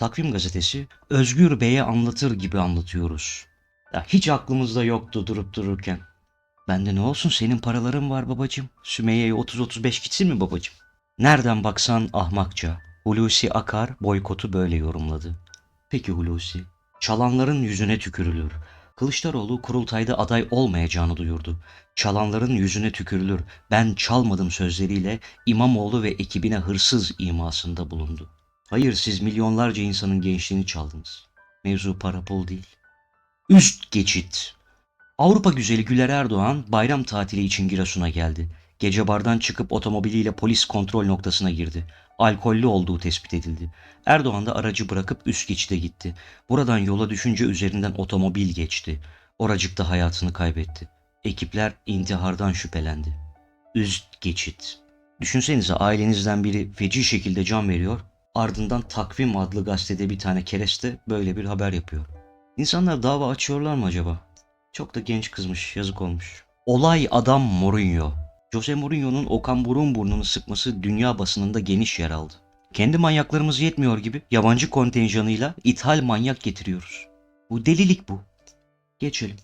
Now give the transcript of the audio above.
Takvim gazetesi Özgür Bey'e anlatır gibi anlatıyoruz. Ya hiç aklımızda yoktu durup dururken. Bende ne olsun senin paraların var babacığım. Sümeyye'ye 30-35 gitsin mi babacığım? Nereden baksan ahmakça. Hulusi Akar boykotu böyle yorumladı. Peki Hulusi. Çalanların yüzüne tükürülür. Kılıçdaroğlu kurultayda aday olmayacağını duyurdu. Çalanların yüzüne tükürülür. Ben çalmadım sözleriyle İmamoğlu ve ekibine hırsız imasında bulundu. Hayır siz milyonlarca insanın gençliğini çaldınız. Mevzu para pul değil. Üst geçit. Avrupa güzeli Güler Erdoğan bayram tatili için Giresun'a geldi. Gece bardan çıkıp otomobiliyle polis kontrol noktasına girdi. Alkollü olduğu tespit edildi. Erdoğan da aracı bırakıp üst geçide gitti. Buradan yola düşünce üzerinden otomobil geçti. Oracıkta hayatını kaybetti. Ekipler intihardan şüphelendi. Üst geçit. Düşünsenize ailenizden biri feci şekilde can veriyor. Ardından Takvim adlı gazetede bir tane kereste böyle bir haber yapıyor. İnsanlar dava açıyorlar mı acaba? Çok da genç kızmış, yazık olmuş. Olay adam Mourinho. Jose Mourinho'nun Okan Burunburnu'nu sıkması dünya basınında geniş yer aldı. Kendi manyaklarımız yetmiyor gibi yabancı kontenjanıyla ithal manyak getiriyoruz. Bu delilik bu. Geçelim.